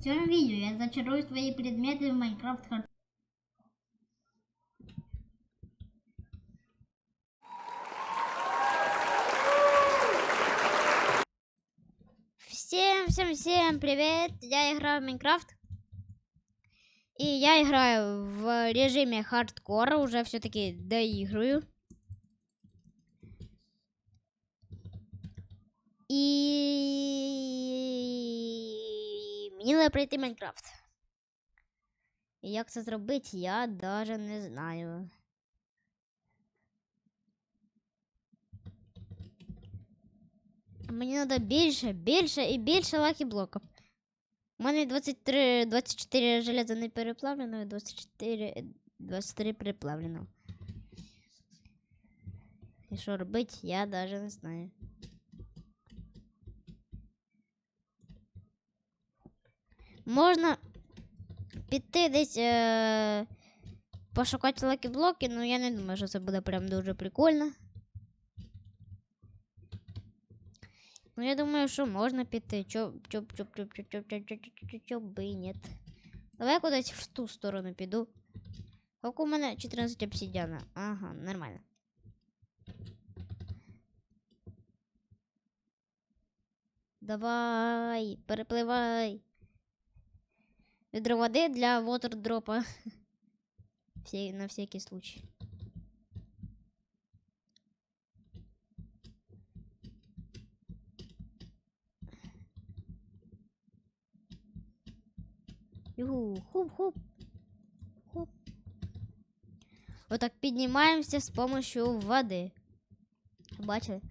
В цьому відео я зачарую свої предмети в Майнкрафт Hard. Всем, всем, всем привет! Я играю в Майнкрафт. И я играю в режиме хардкора, уже все-таки доиграю. І мені треба пройти Майнкрафт. І як це зробити, я даже не знаю. Мені треба більше, більше і більше лакі блоків. У мене 23, 24 железа не переплавлено і 24, 23 переплавлено. І що робити, я даже не знаю. Можна піти десь е- пошукати лакі блоки, але я не думаю, що це буде прям дуже прикольно. Ну, я думаю, що можна піти. Чо, чо, чо, чо, чо, чо, чо, чо, чо, чо, чо би ні. Давай я кудись в ту сторону піду. Як у мене 14 обсидіана. Ага, нормально. Давай, перепливай. Ведро воды для вотердропа. Все, на всякий случай. юху хоп-хоп. Хоп. Вот так поднимаемся с помощью воды. Бачили?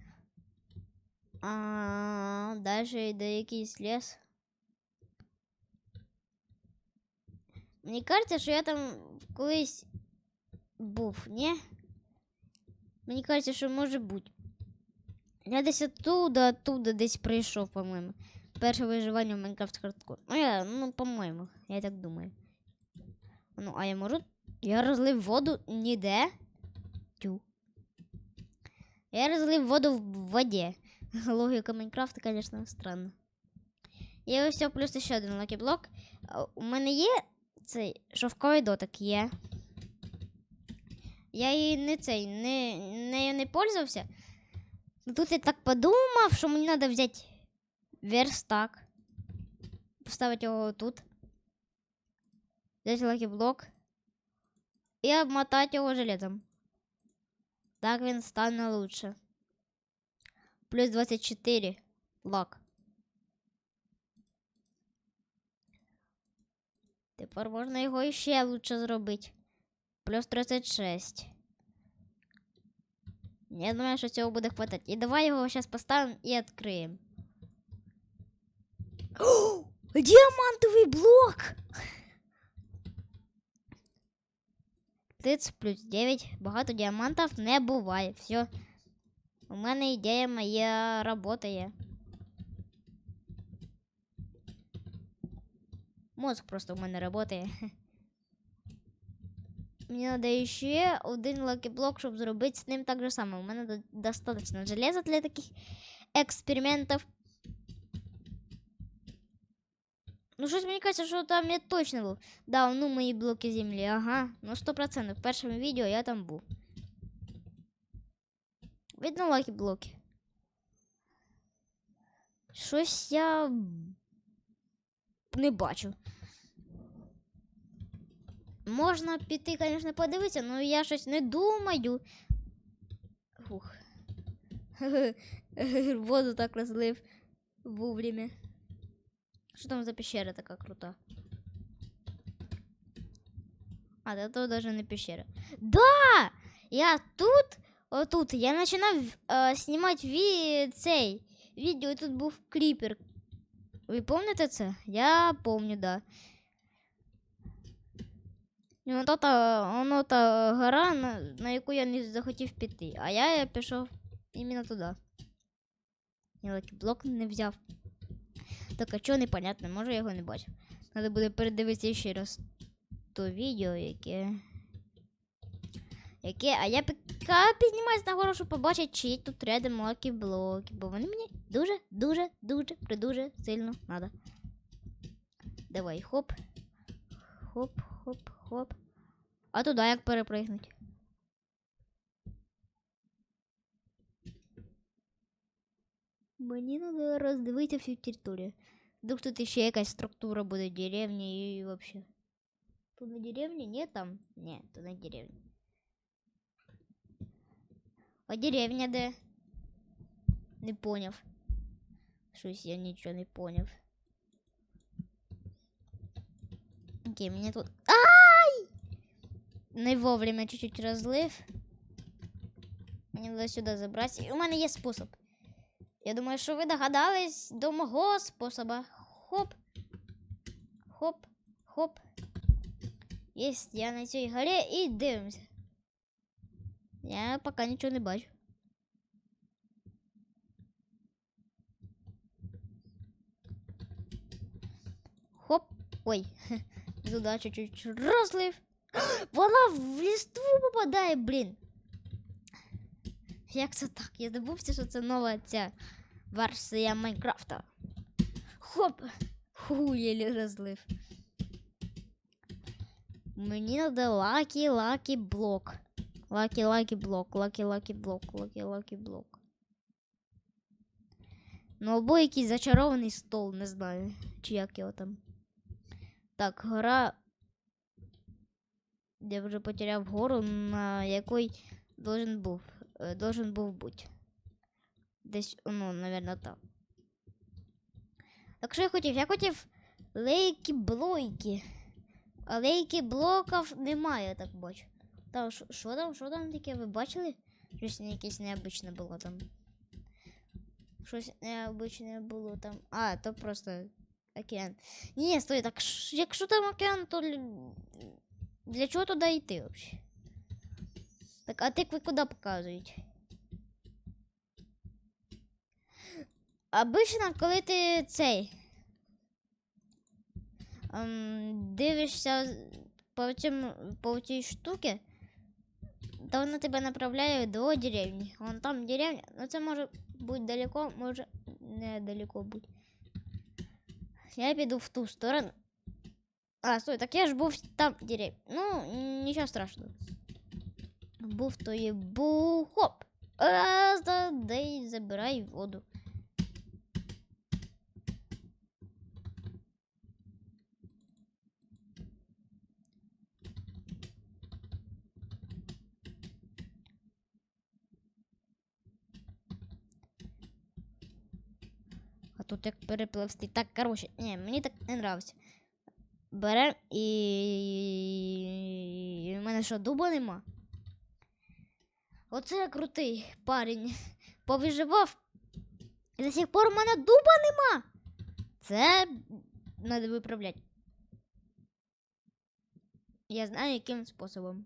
А, -а, -а дальше йде лес. Мені кажеться, що я там колись був, ні? Мені кажеться, що може бути. Я десь оттуда, оттуда десь прийшов, по-моєму. Перше виживання в Майнкрафт хардкор. Ну, я, ну, по-моєму, я так думаю. Ну, а я можу. Я розлив воду ніде. Тю. Я розлив воду в воді. Логіка Майнкрафта, звісно, странна. І ось плюс ще один лакіблок. У мене є цей шовковий дотик є. Я її не цей, не, нею не пользувався. Ну, Тут я так подумав, що мені треба взяти верстак. Поставити його тут. Взяти лакіблок. І обмотати його железом. Так він стане лучше. Плюс 24 лак. Тепер можна його ще лучше зробити. Плюс 36. Я думаю, що цього буде хватати. І давай його зараз поставимо і відкриємо. Діамантовий блок! 30 плюс 9. Багато діамантів не буває. Все. У мене ідея моя работає. Мозг просто у мене работає. Мені треба ще один лакіблок, щоб зробити з ним так же само. У мене до- достатньо железа для таких експериментів. Ну, щось мені кажеться, що там я точно був. Да, ну мої блоки землі, ага. Ну, 100%. В першому відео я там був. Видно лакі блоки. Щось я не бачу. Можна піти, звісно, подивитися, але я щось не думаю. Фух. Воду так розлив вовремя. Що там за пещера така крута? А, да то даже не пещера. Да! Я тут, отут, я починав е, знімати ві... цей відео, і тут був кріпер. Ви пам'ятаєте це? Я помню, да. І воно та, воно та гора, на, на яку я не захотів піти. А я я пішов іменно туди. Я блок не взяв. Так, а чого непонятно, може я його не бачив. Треба буде передивитися ще раз то відео, яке. Яке, а я поки піднімаюсь нагору, щоб побачити, чи тут рядом лакі блоки, бо вони мені дуже, дуже, дуже, придуже сильно треба. Давай, хоп. Хоп, хоп, хоп. А туди як перепригнуть? Мені треба роздивитися всю територію. Вдруг тут ще якась структура буде деревні і вообще. Тут на деревні? Ні, там? Ні, тут на деревні. А деревня де? Не поняв. Щось я нічого не поняв. Окей, мені тут. Ай! Не вовремя чуть-чуть розлив. Мені треба сюди забрати. І у мене є спосіб. Я думаю, що ви догадались до мого способу. Хоп. Хоп. Хоп. Єсть, я на цій горі і дивимося. Я поки нічого не бачу. Хоп. Ой. Туда чуть-чуть розлив. Вона в листву попадає, блін. Як це так? Я забувся, що це нова ця версія Майнкрафта. Хоп! Ху, єлі розлив. Мені треба лакі лакі блок. Лакі лакі блок, лакі лакі блок, лакі лакі блок. Ну або якийсь зачарований стол, не знаю. Чи як його там. Так, гора. Я вже потеряв гору, на якій должен був. е, Должен був бути. Десь, ну, наверное, там. Так що я хотів? Я хотів лейки блойки. А лейки блоків немає, так бачу. Там, що- там, що там таке, ви бачили? Щось якесь необичне було там. Щось необичне було там. А, то просто океан. Ні, стой, так якщо там океан, то для чого туди йти взагалі? Так, а тикви куди показують? Обично, коли ти цей. ем, дивишся по, цьому, по цій штуці, то вона тебе направляє до деревні. Вон там деревня, ну це може бути далеко, може не далеко бути. Я піду в ту сторону. А, стой, так я ж був там дерев. Ну, нічого страшного. Був то є бу. Хоп! Раз, да, дай забирай воду. Як перепливсти. Так, коротше, ні, мені так не нравиться. Берем і. У мене що, дуба нема? Оце крутий парень. Повиживав. І до сих пор у мене дуба нема. Це треба виправляти. Я знаю, яким способом.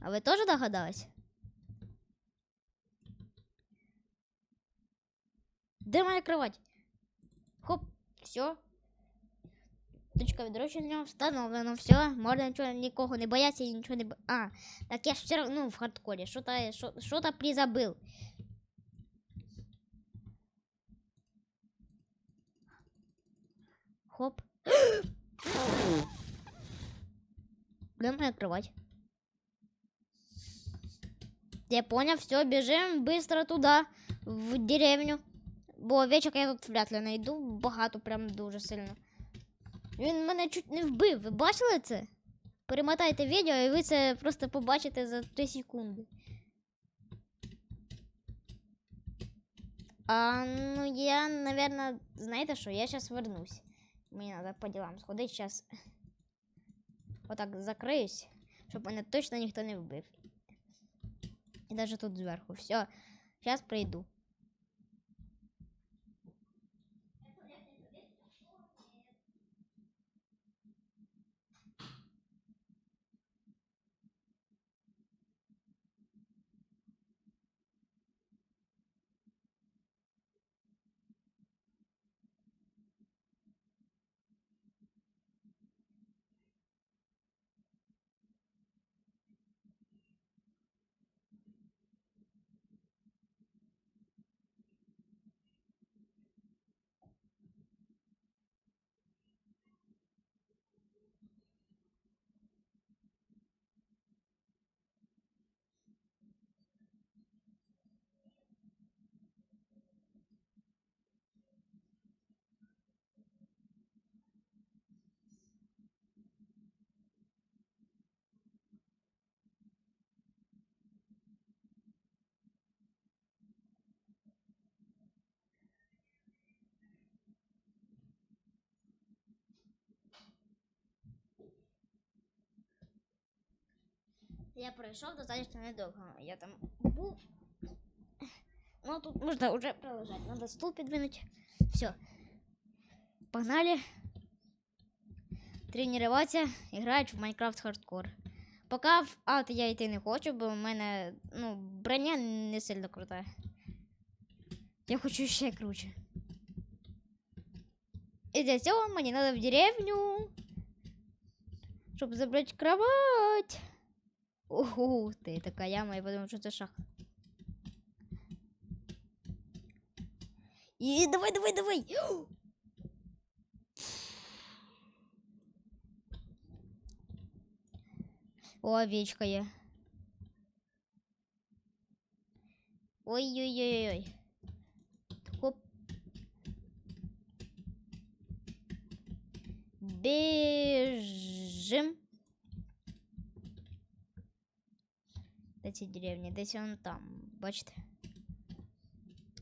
А ви теж догадались? Де моя кровать? Хоп, все. Точка відродження встановлено, все. Можна нічого, нікого не бояться і нічого не бо... А, так я ж все равно в хардкорі. Що-то, що, що-то призабыл. Хоп. Где моя кровать? Я понял, все, бежим быстро туда, в деревню. Бо овечок я тут вряд ли знайду, багато, прям дуже сильно. Він мене чуть не вбив. Ви бачили це? Перемотайте відео, і ви це просто побачите за 3 секунди. А, ну я, наверное, знаєте що, я зараз вернусь. Мені треба по ділам сходити, зараз отак закриюсь, щоб мене точно ніхто не вбив. І навіть тут зверху. Все, зараз прийду. Я пройшов достатньо недовго. Я там був. Ну, тут можна вже пролежати. Надо стул підвинути. Все. Погнали. Тренуватися, грають в Майнкрафт хардкор. Поки в ад я йти не хочу, бо в мене ну, броня не сильно крута. Я хочу ще круче. І для цього мені треба в деревню, щоб забрати кровать. Ого, ти така яма, я подумав, що це шахта. І давай, давай, давай. О, овечка є. Ой-ой-ой-ой. Хоп. Бежим. Де ці деревні? Десь он там, бачите?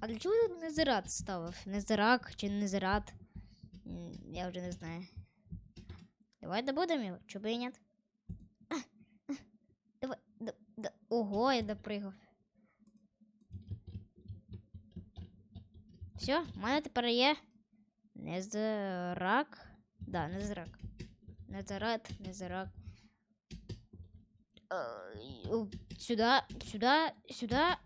А для чого тут незират ставив? Незирак чи незират? Я вже не знаю. Давай добудемо його, і ні? Давай, да, да. Ого, я допригав. Все, в мене тепер є незирак. Да, незирак. Незират, незирак. І, о, Сюда, сюда, сюда.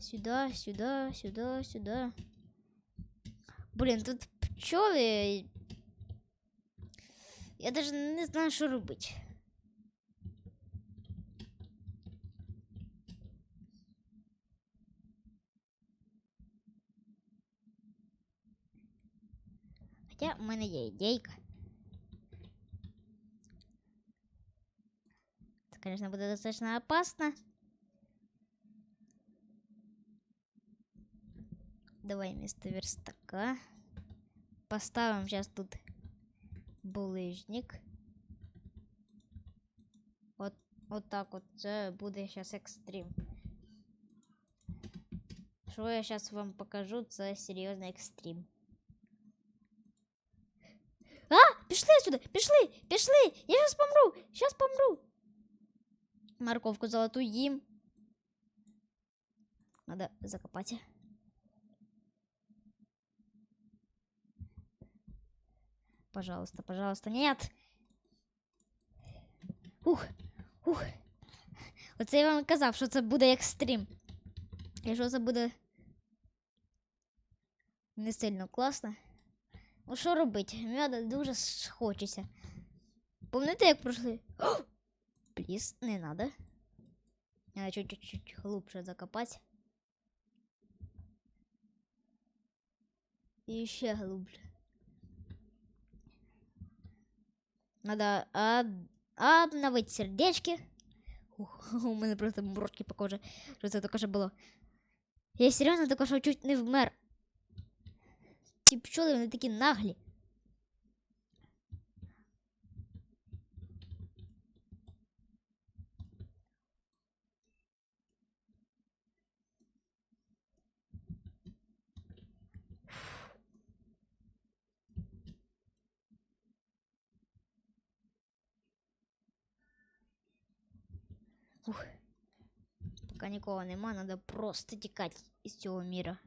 Сюда, сюда, сюда, сюда. Блін, тут пчоли. Я даже не знаю, що робити. Хоча в мене є ідейка. Це, конечно, буде опасно. Давай вместо верстака. Поставим сейчас тут булыжник. От, от так от це буде зараз екстрим. Що я зараз вам покажу, це серйозний екстрим. Пішли сюди! Пішли! Пішли! Я зараз помру! Зараз помру! Морковку золоту їм. Надо закопати. Пожалуйста, пожалуйста, нет. Ух, ух. Оце я вам казав, що це буде екстрим. Якщо це буде не сильно класно. Ну що робити? Мені дуже хочеться. Помните, як пройшли? Пліс, не надо. Надо чуть-чуть глубже закопать. І ще глубже. Надо об- обновить сердечки. У мене просто мурашки по кожі. Що це таке було? Я серйозно таке що чуть не вмер. Ці пчоли, вони такі наглі. Ух. Поки нікого нема, треба просто тікати із цього міра.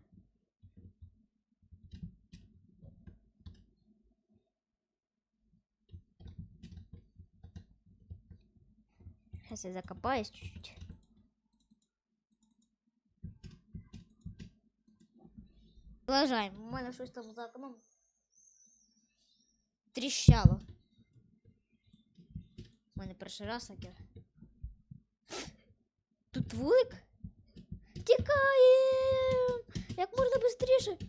Сейчас я закопаюсь чуть-чуть. Продовжаємо. У мене щось там за окном тріщало. У мене перший раз таке. Тут вулик? Тікаєм! Як можна швидше?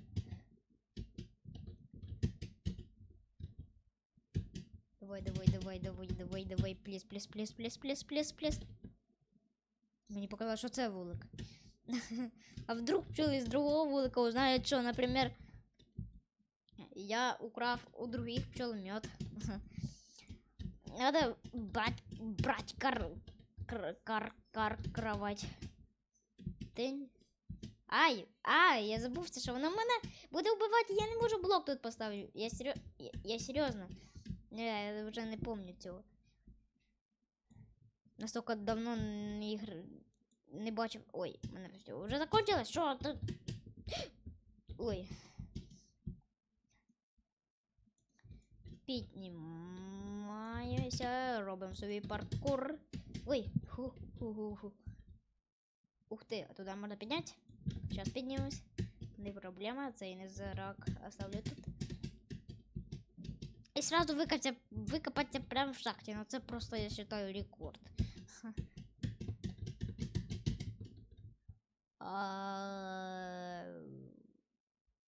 Давай, давай, давай, давай, давай, давай, пліс, пліс, пліс, пліс. Мені показалось, що це вулик. А вдруг пчели з другого вулика узнають, що, наприклад, я украв у других пчел мед. Надо брать, брать кар, кар, кар, кар, кровать. День. Ай, ай, я забувся, що воно мене буде вбивати, я не можу блок тут поставлю. Я, серйоз... я, я серйозно. Я, я вже не пам'ятаю цього. Настільки давно не, ігр... не бачив. Ой, мене все. Вже закончилось? Що тут? Ой. Піднімаємося, робимо собі паркур. Ой, ху, ху, ху, ху. Ух ты, а туда можно поднять? Сейчас поднимусь. Не проблема, цей незирак оставлю тут. І сразу викопаться, викопаться прямо в шахті. Ну це просто, я считаю, рекорд. Ха. А,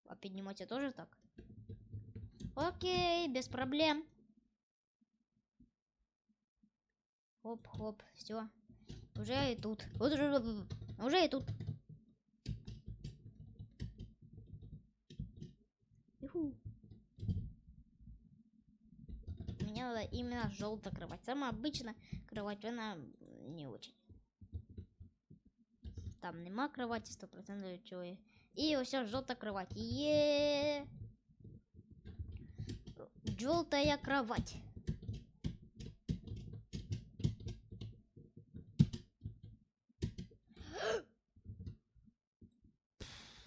а підніматися теж так? Окей, без проблем. Хоп-хоп, все. Уже и тут. Вот Уже, уже и тут. Юху. Мне надо именно желтая кровать. Самая обычная кровать, она не очень. Там нема кровати 100% чого. І ось жовта кровать. Є. Желтая кровать.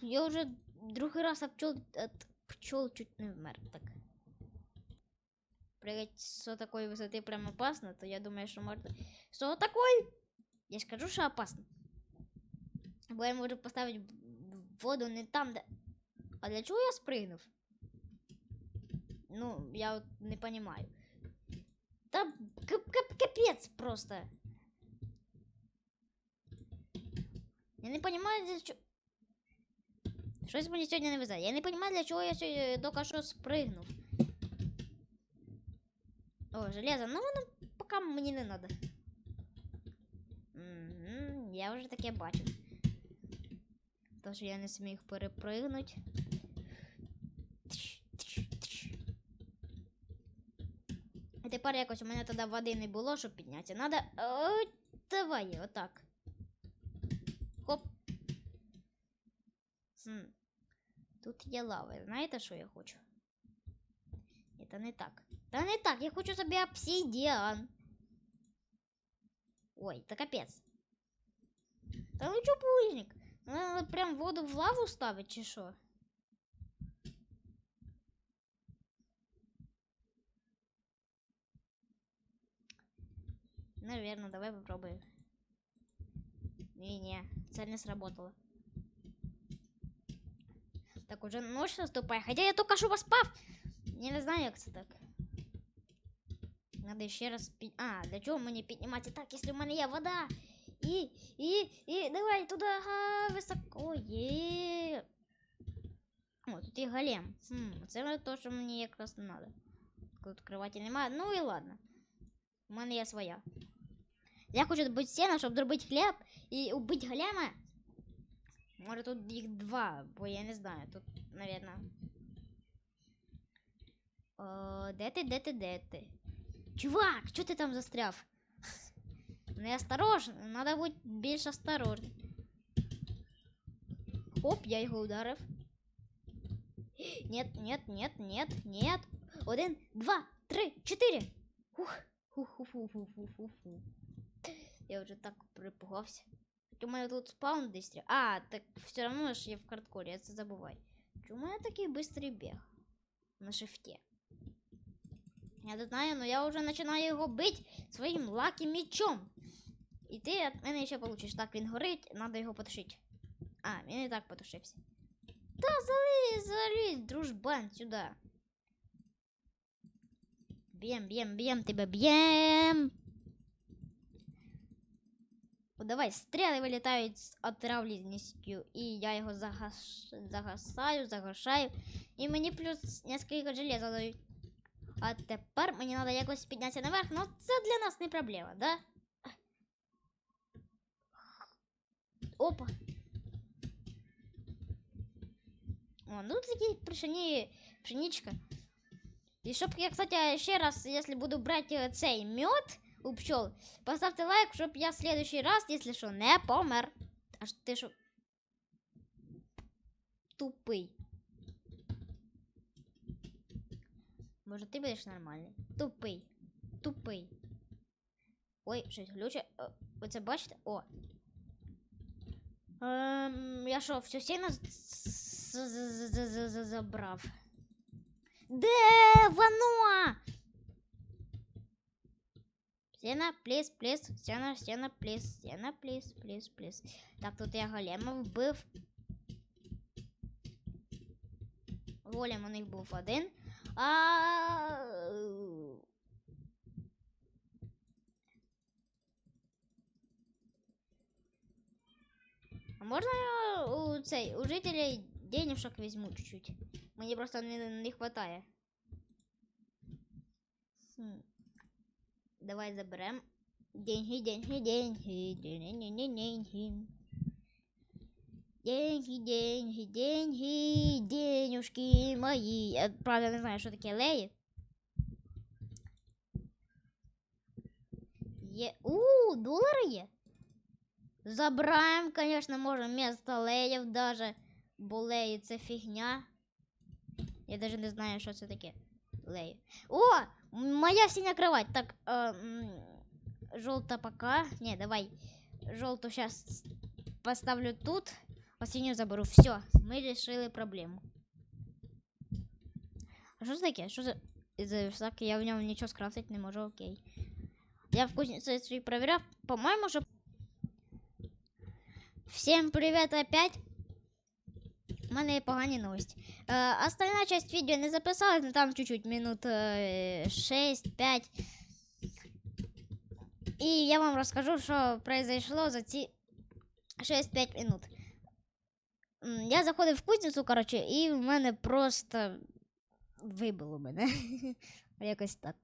Я уже другий раз об пчел, от пчел чуть не вмер. Так Прыгать с такой высоты прям опасно, то я думаю, что можно... Что такой? Я ж кажу, що опасно. Бо я можу поставити в воду не там, де... А для чого я спригнув? Ну, я от не понимаю. Та кап- кап- капець просто. Я не понимаю, для чого... Щось мені сьогодні не везе. Я не понимаю, для чого я сьогодні тільки що спригнув. О, железо. Ну, воно поки мені не надо. Мгм, я вже таке бачив. Тож я не зміг перепригнути. І тепер якось у мене тоді води не було, щоб піднятися. Надо. О, давай, отак. Хоп. Хм. Тут є лава. Знаєте, що я хочу? Це не так. Та не так, я хочу собі обсидіан. Ой, та капець. Та ну чо булыжник? Надо прям воду в лаву ставить, чи що? Наверное, давай попробуем. Не-не, цель не сработала. Так, уже ночь наступает. Хотя я только что поспав. Не знаю, як це так. Надо ще раз під... А, для чого мені підніматися так, якщо в мене є вода? І, і, і, давай туди, ага, високо, є. О, тут є голем. Хм, це то, що мені якраз не надо. Тут кроваті немає. Ну і ладно. У мене є своя. Я хочу добути сено, щоб зробити хліб і убити голема. Може тут їх два, бо я не знаю. Тут, наверное. О, де ти, де ти, де ти? Чувак, що ти там застряв? Неосторожно, надо бути більш осторожним. Оп, я його ударив. Нет, нет, нет, нет, нет. Один, два, три, чотири. Ух, ух, ух, ух, ух, ух, ух, ух. Я вже так припугався. У мене тут спаун десь. ря- А, так все одно ж я в хардкорі, я це забуваю. Чому я такий быстрий біг? На шифте. Я не знаю, но я уже начинаю його бити своїм лакі мечом. І ти від мене ще получиш. Так, він горить, треба його потушити. А, він і так потушився. Та залізь, залізь, дружбан, сюди. Б'єм, б'єм, б'єм тебе, б'єм. О, давай, стріли вилітають з отравленістю, і я його загаш... загасаю, загашаю. І мені плюс несколько железа дають. А тепер мені треба якось піднятися наверх, ну це для нас не проблема, да? Опа. О, ну такі пшені, пшеничка. І щоб я, кстати, ще раз, якщо буду брати е, цей мед у пчел, поставте лайк, щоб я в следующий раз, якщо що, не помер. Аж ти що? тупий. Може, ти будеш нормальний? Тупий. Тупий. Ой, щось глюче. О, Ви це бачите? О. Ем, я що, з- з- забрав? Де воно? Стіна, пліс, пліс, стіна, стіна, пліс, стіна, пліс, пліс, пліс. Так, тут я голема вбив. Голем у них був один. А... А можна я у цей у жителей денежок візьму чуть-чуть? Мені просто не, не хватає. Давай заберем. Деньги, деньги, деньги, деньги, деньги. Деньги, деньги, деньги, денюшки мои. Я правда не знаю, що таке леї. Є. У, долари є. Забираємо, конечно, можем вместо леїв даже. Бо леї це фігня. Я даже не знаю, що це таке. Леї. О! Моя синя кровать. Так, э, м, желто пока. Не, давай. Желту сейчас поставлю тут. Синюю заберу. Все, ми решили проблему. А що це таке? Що за. за верстак? Я в ньому нічого скрафтити не можу, окей. Я в кузниці свій проверяв. По-моєму, що. Всем привет опять. У мене є погані новості. Е, остальна часть відео не записалась, ну там чуть-чуть, минут е, 6-5. І я вам розкажу, що произошло за ці 6-5 минут. Я заходив в кузницю, коротше, і в мене просто вибило мене. Якось так.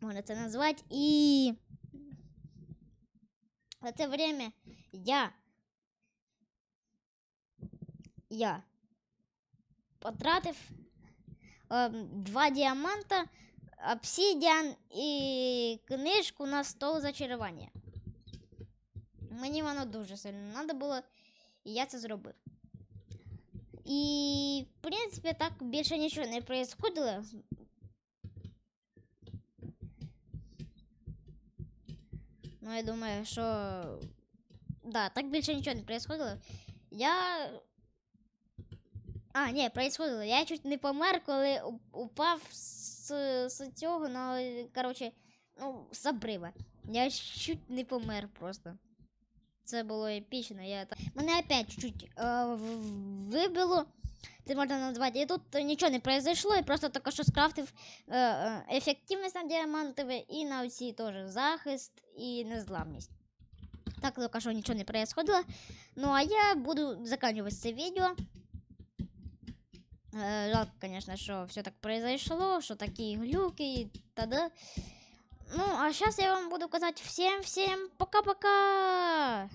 Можна це назвати. І в це время я я потратив ем, два діаманта, обсидіан і книжку на стол зачарування. Мені воно дуже сильно треба було, і я це зробив. І, в принципі, так більше нічого не происходило. Ну, я думаю, що. Да, так більше нічого не происходило. Я а, ні, происходило. Я чуть не помер, коли упав з, з цього, ну, коротше, ну, з обрива. Я чуть не помер просто. Це було епічно. Я... Мене опять чуть-чуть в- вибило. Це можна назвати. І тут нічого не произошло, і просто тільки що скрафтив е, ефективність на діамантове і на оці теж захист і незламність. Так, тільки що нічого не происходило. Ну, а я буду заканчивать це відео. Э, жалко, конечно, что все так произошло, что такие глюки и т.д. Ну, а сейчас я вам буду казать всем-всем пока-пока!